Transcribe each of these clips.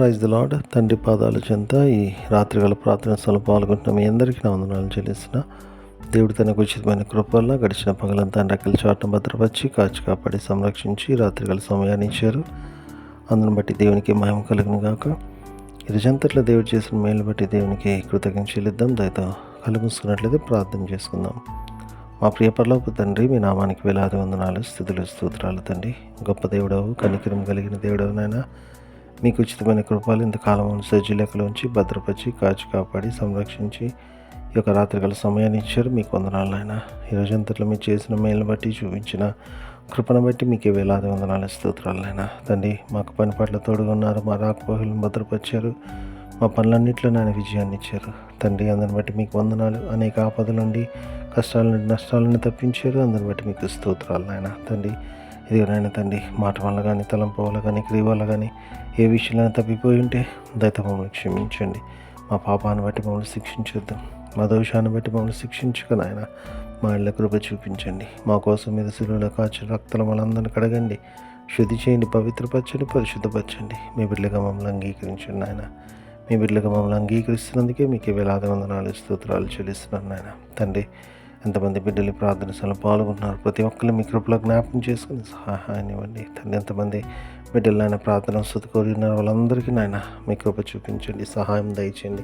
Praise the lord తండ్రి పాదాల చెంత ఈ రాత్రికాల ప్రార్థన స్థలం పాల్గొంటున్న మీ అందరికీ నా వందనాలు చెల్లిస్తున్న. దేవుడు తనకు ఉచితమైన కృపల్లో గడిచిన పగలంతా రెక్కల చాటం భద్రపరిచి కాచి కాపాడి సంరక్షించి రాత్రికాల సమయాన్ని ఇచ్చారు. అందును బట్టి దేవునికి మహిమ కలుగును గాక. ఇరుజంతట్లో దేవుడు చేసిన మేలు బట్టి దేవునికి కృతజ్ఞత చెల్లిద్దాం. దయతో కళ్ళు మూసుకున్నట్లయితే ప్రార్థన చేసుకుందాం. మా ప్రియ పరలోపు తండ్రి మీ నామానికి వేలాది వందనాలు స్థితులు స్తోత్రాలు తండ్రి. గొప్ప దేవుడవు కనికరం కలిగిన దేవుడవునైనా మీకు ఉచితమైన కృపలు ఇంతకాలం సజ్జులెక్కలోంచి భద్రపరిచి కాచి కాపాడి సంరక్షించి ఈ యొక్క రాత్రికాల సమయాన్ని ఇచ్చారు. మీకు వందనాలు ఆయన ఈ రోజంతట్లో మీరు చేసిన మేలు బట్టి చూపించిన కృపను బట్టి మీకు వేలాది వందనాలు స్తోత్రాలు ఆయన తండ్రి మాకు పని పట్ల తోడుగా ఉన్నారు. మా రాకపోహలను భద్రపరిచారు. మా పనులన్నింటిలో నాయన విజయాన్ని ఇచ్చారు. తండ్రి అందరిని బట్టి మీకు వందనాలు. అనేక ఆపదల నుండి కష్టాల నుండి నష్టాలను తప్పించారు. అందరిని బట్టి మీకు స్తోత్రాలు నాయన. తండ్రి ఇది నాయన తండ్రి మాట వల్ల కానీ తలంపు వల్ల కానీ క్రియ వల్ల కానీ ఏ విషయంలో తప్పిపోయి ఉంటే దయతో మమ్మల్ని క్షమించండి. మా పాపాన్ని బట్టి మమ్మల్ని శిక్షించొద్దు. మా దోషాన్ని బట్టి మమ్మల్ని శిక్షించుకుని నాయన. మా ఇళ్ళ కృప చూపించండి. మా కోసం మీద శిలువలో కాచి రక్తల మనందరిని కడగండి. శుద్ధి చేయండి పవిత్రపరచండి పరిశుద్ధపరచండి. మీ బిడ్డగా మమ్మల్ని అంగీకరించండి నాయన. మీ బిడ్డగా మమ్మల్ని అంగీకరిస్తున్నందుకే మీకు వేలాది వందనాలు స్తోత్రాలు చెల్లిస్తున్నాను నాయన. తండ్రి ఎంతమంది బిడ్డలు ప్రార్థనలో ప్రార్థన ప్రతి ఒక్కరు మీ కృపలో జ్ఞాపకం చేసుకుని సహాయాన్ని ఇవ్వండి. తండ్రి ఎంతమంది బిడ్డలు నాయన ప్రార్థన స్థుతి కోరి ఉన్నారు వాళ్ళందరికీ నాయన మీ కృప చూపించండి సహాయం దయచేయండి.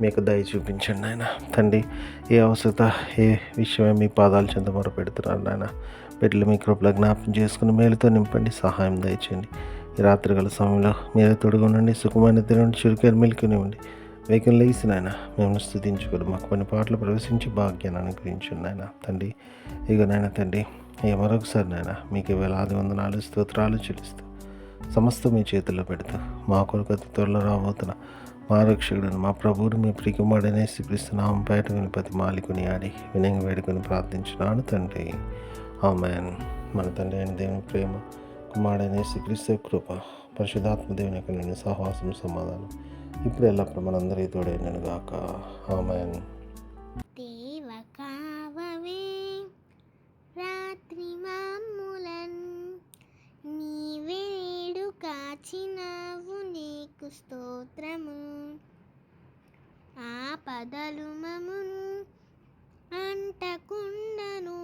మీకు దయ చూపించండి నాయన. తండ్రి ఏ అవసరత ఏ విషయమే మీ పాదాల చెంత మొర పెడుతున్నారు నాయన. బిడ్డలు మీ కృపలో జ్ఞాపకం చేసుకుని మేలుతో నింపండి సహాయం దయచేయండి. ఈ రాత్రికాల సమయంలో మీరే తొడుగు ఉండండి సుఖమైన తినండి చురుకేరు మెలుకునివ్వండి వేగం లేచి నాయన మేము స్థుతించుకోరు మాకు కొన్ని పాటలు ప్రవేశించి భాగ్యాన్ని అనుగ్రహించండి నాయన తండ్రి ఇక నాయన తండ్రి ఇక మరొకసారి నాయన మీకు వేలాది వందనాలు స్తోత్రాలు చెల్లిస్తూ సమస్తం మీ చేతుల్లో పెడుతూ మా కొరకు అతి త్వరలో రాబోతున్న మా రక్షకుడిని మా ప్రభువుని మీ ప్రికుమాడనే శ్రీకృష్ణనామం పేట వినిపతి మాలికుని ఆడి వినంగి వేడుకొని ప్రార్థించినాను తండ్రి. ఆమెన్. మన తండ్రి అయిన దేవుని ప్రేమ కుమారుడైన శ్రీకృష్ణ కృప పరిశుధాత్మ దేవుని యొక్క నేను సహవాసం సమాధానం ఇప్పుడు ఎల్లప్పుడు మనందరి తోడైనను గాక. ఆమెన్. రాత్రి నీవేడు కాచినావు నీకు స్తోత్రము. ఆపదలు మమును అంటకుండను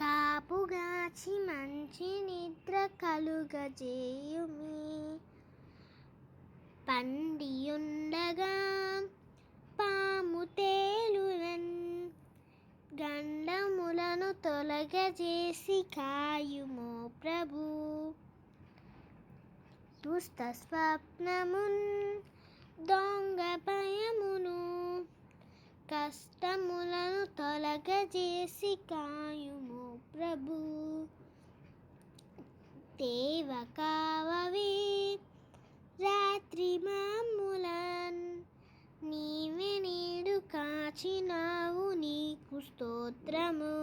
కాపుగాచి మంచి నిద్ర కలుగజేయుమి. పండియుండగా పాము తేలురన్ గండములను తొలగజేసి కాయుమో ప్రభు. దుష్ట స్వప్నమున్ దొంగ భయమును కష్టములను తొలగజేసి కాయుమో ప్రభు. దేవ కావవే స్తోత్రము